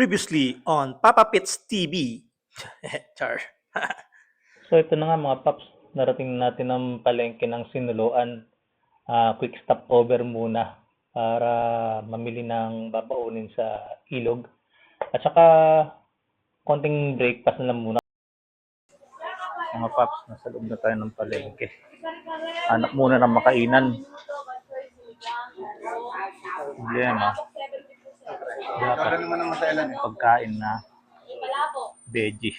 Previously on Papa Pits TV. Char. So ito na nga mga paps, narating natin ang palengke ng sinuluan. Ah, quick stop over muna para mamili ng babaunin sa ilog. At saka konting breakfast na lang muna. Mga paps, nasa loob na tayo ng palengke. Anak muna ng makainan. Yan ah. Para naman ang matailan eh. Pagkain na veggie.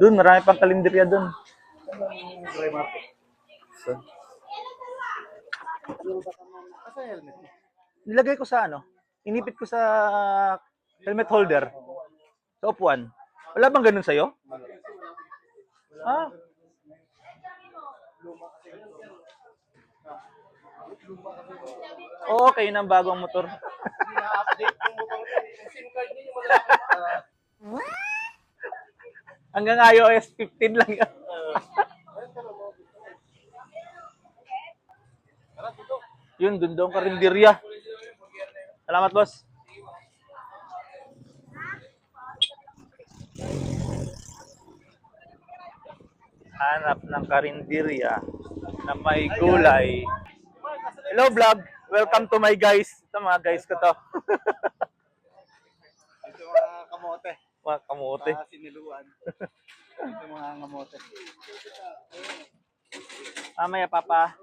Doon, marami pang kalendarya doon. So, Asa yung helmet mo? Nilagay ko sa ano? Inipit ko sa helmet holder. Sa upuan. Wala bang ganun sa'yo? Ah. Oo, okay na ang bagong motor. Ina-update yung motor. Yung SIM card niya yung malapit. Hanggang iOS 15 lang yan. Yun, dun daw ang karinderya. Salamat, boss. Hanap ng karinderya na may gulay. Hello, vlog. Welcome to my guys. Ito mga guys ko to. Ito mga kamote. mga kamote. Mga siniluan. Ito mga kamote. Mamaya, papa.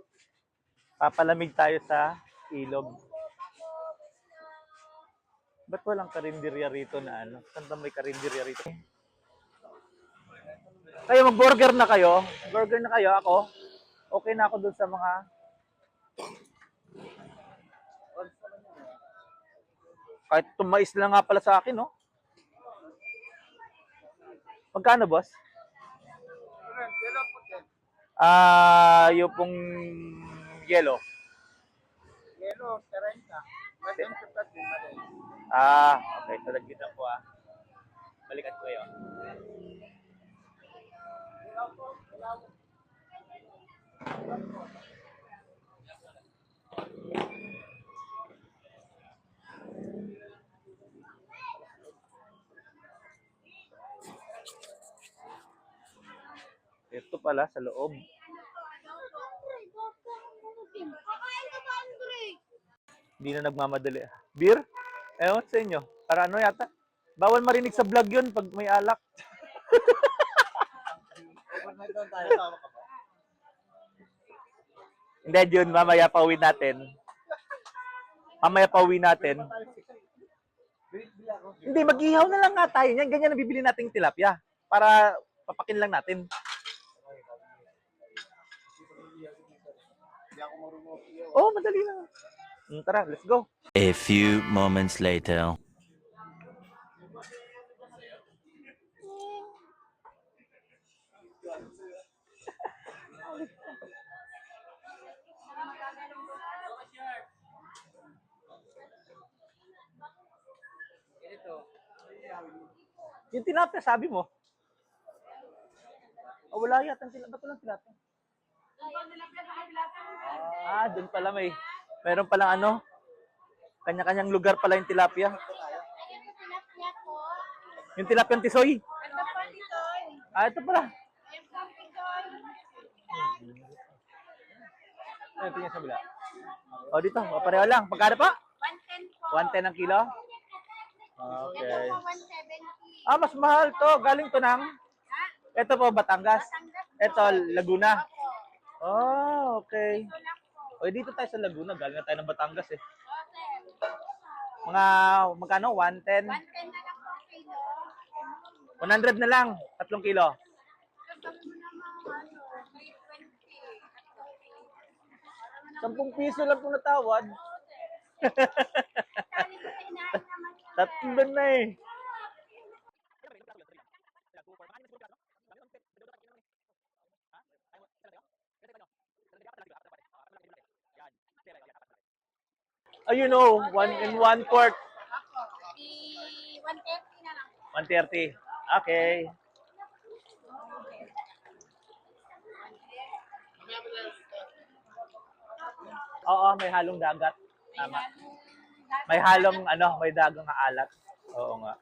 Papalamig tayo sa ilog. Ba't walang karinderya rito na ano? Saan ba may karinderya rito? Kayo, mag-burger na kayo. Burger na kayo. Ako, okay na ako dun sa mga... Kahit tumais lang nga pala sa akin, no? Magkano, boss? Ah, yung pong yellow. Yellow, 30. Pwede yung sukat din. mali. Ah, okay. Talagyan po ah. Balikan ko yun. Ito pala sa loob. Hindi na nagmamadali. Beer? Ewan sa inyo. Para ano yata? Bawal marinig sa vlog yun pag may alak. Hindi, Jun. Mamaya pauwi natin. Mamaya pauwi natin. Hindi, mag-ihaw na lang nga tayo niyan. Ganyan na bibili nating tilapia. Para papakin lang natin. Hindi ako marunong. Oh, madali lang. Mm, tara, let's go. A few moments later. Yung tilapia, sabi mo. Oh, wala yata. ang Tilapia. Ba't walang tilapia? Ah, doon pala may. Meron palang ano. Kanya-kanyang lugar pala yung tilapia. Yung tilapia tisoy. Pa dito? Ah, ito pala. Ano ito yung sa bila? Oh, dito. Oh, pareho lang. Pagkano pa? 110 po. 110 ang kilo? Ito Okay. po 170. Ah, mas mahal to. Galing to ng... Ito po, Batangas. Ito, Laguna. Oh, okay. O, dito tayo sa Laguna. Galing na tayo ng Batangas eh. Mga, magkano? 110? 110 na lang po kilo. 100 na lang. Tatlong kilo. Ano, may 20. 10 piso lang po natawad. Tatlo na eh. Oh, one in one quart. Di 130 na lang. 130. Okay. Oo, may halong dagat. Tama. May halong ano, may dagang alat. Oo nga.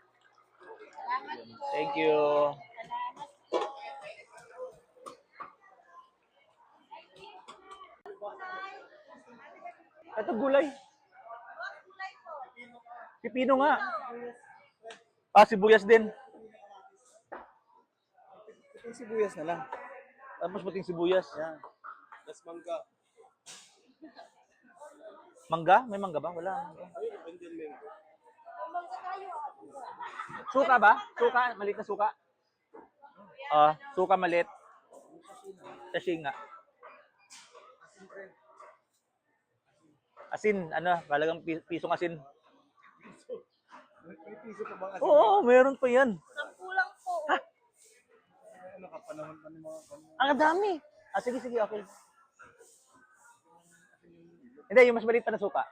Thank you. Ito gulay. Pipino nga. Ah, sibuyas din. Yung sibuyas na lang. Tapos puting sibuyas. Yan. Tapos mangga. Mangga? May mangga ba? Wala. Indian mango. Suka ba? Suka? Malit na suka? Ah, suka malit. Kasi nga. Asin, ano, balagang pi- pisong asin. May piso pa asin? Oo, meron pa yan. Sampu lang po. Ano ka, panahon pa ng mga ganyan. Ang dami. Ah, sige, sige, okay. Hindi, yung mas maliit pa na suka.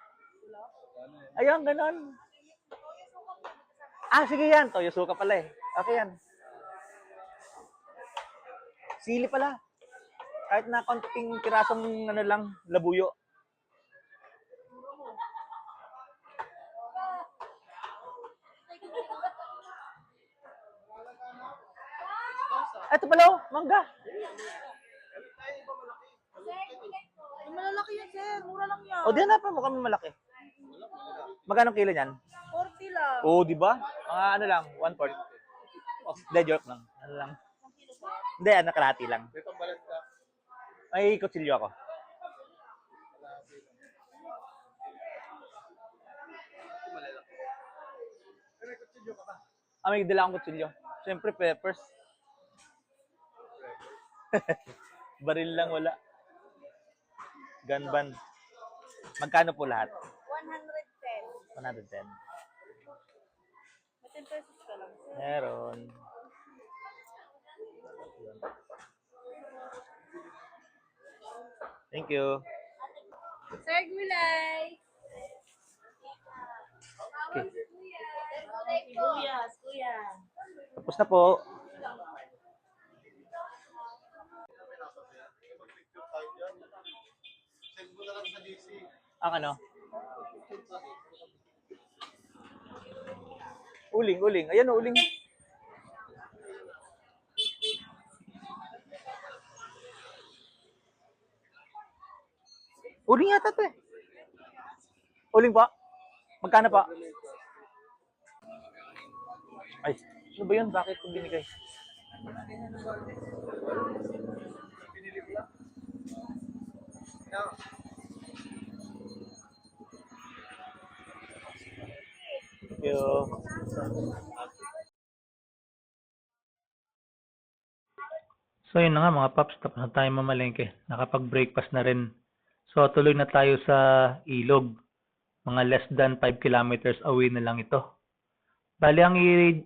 Ayun, ganon. Ah, sige yan. Toyo suka pala eh. Okay yan. Sili pala. Kahit na konting pirasong ano lang, labuyo. Ito pala oh, mangga. Malalaki yan, sir. Mura lang yan. O, di na pa mo kami malaki. Magkano kilo niyan? 40 lang. Oo, di ba? Mga ano lang, one fourth. Hindi, joke lang. Ano lang. Hindi, ano, kalahati lang. May pambalat ka. May kutsilyo ako. Ah, may dala akong kutsilyo. Siyempre, peppers. Baril lang wala. Gun ban. Magkano po lahat? 110. 110. May 10 pesos ka lang. Meron. Thank you. Sir, gulay. Okay. Gulay. Sibuyas, kuya. Tapos na po. Mag-picture tayo dyan. Send mo na lang sa DC. Ang ano? Uling, uling. Ayan o, uling. Uling yata to eh. Uling pa? Magkano pa? Ay, ano ba yun? Bakit kung binigay? Thank you. So yun na nga mga paps, tapos na tayo mamalengke. Nakapag-breakfast na rin. So tuloy na tayo sa ilog. Mga less than 5 kilometers away na lang ito. Bali ang i-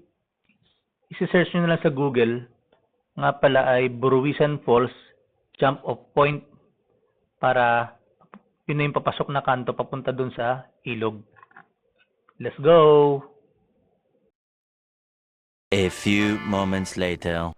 isi-search nyo na lang sa Google, nga pala ay Buruwisan Falls Jump Off Point para yun na yung papasok na kanto papunta dun sa ilog. Let's go! A few moments later.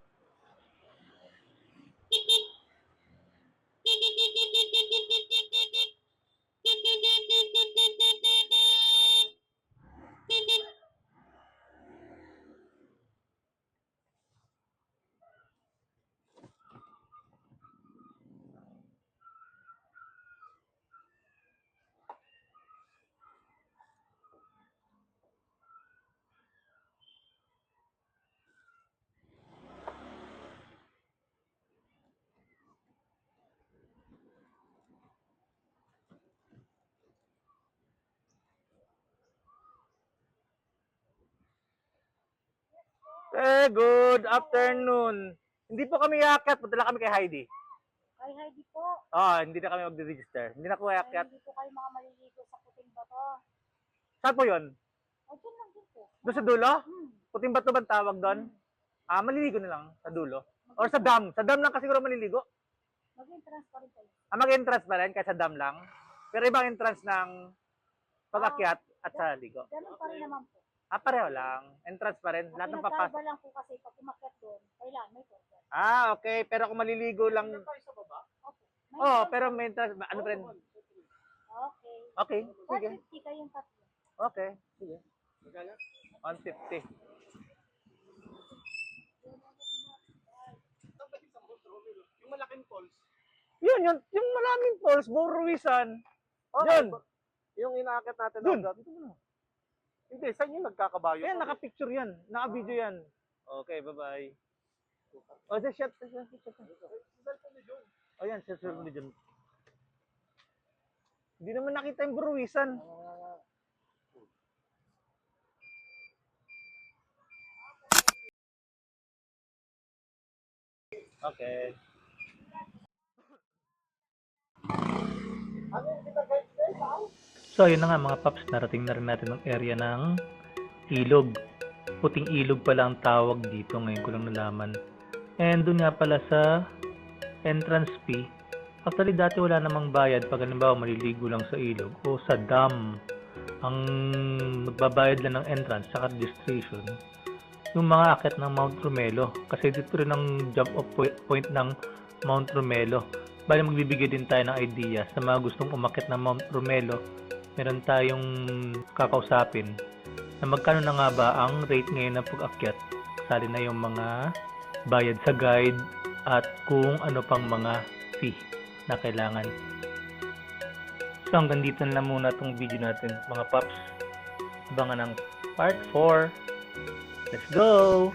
Eh, good afternoon. Hindi po kami yakat. Punta lang kami kay Heidi. Ay, Heidi po. Ah, hindi na kami magre-register. Hindi na po Ay, yakat. hindi po kayo mga maliligo sa puting bato. Saan po yun? Ay, dyan lang din po. Doon sa dulo? Hmm. Puting bato ba ang tawag doon? Ah, maliligo na lang sa dulo. Or sa dam. Sa dam lang kasi siguro maliligo. Mag-entrance pa rin kayo. Ah, mag-entrance pa rin kahit sa dam lang. Pero ibang entrance ng pag-akyat at sa ligo. Ganun pa rin naman po. Ah, pareho lang. Entrance pa rin. Ang Lahat ng pinagkaiba papas. lang po kasi pag umakyat doon, kailangan may guide. Ah, okay. Pero kung maliligo lang. Opo. May Oh, pero may entrance. Ano pa rin? Okay, sige. 150 kayong tatlo. Okay, sige. Magkano? 150. Yung malaking falls. Yun, yun, yung maraming falls, Buruwisan. Okay. Yun. Yung inaakit natin Dun. na Dito mo. Hindi, saan yung nagkakabayo? Yan, naka-picture yan. Naka-video yan. Okay, bye-bye. O, oh, shot, shot. O yan, shot, shot. Hindi naman nakita yung Buruwisan. Okay. So, ayun na nga mga paps, narating na rin natin ang area ng ilog. Puting ilog pala ang tawag dito, ngayon ko lang nalaman. And doon nga pala sa entrance fee, actually dati wala namang bayad pag halimbawa maliligo lang sa ilog o sa dam. Ang magbabayad lang ng entrance sa registration yung mga akit ng Mount Romelo kasi dito rin ang jump off point, ng Mount Romelo bali magbibigay din tayo ng idea sa mga gustong umakit ng Mount Romelo meron tayong kakausapin na magkano na nga ba ang rate ngayon ng pag-akyat? Kasali na yung mga bayad sa guide at kung ano pang mga fee na kailangan. So hanggang dito na muna itong video natin mga paps. Abangan ng part 4 Let's go!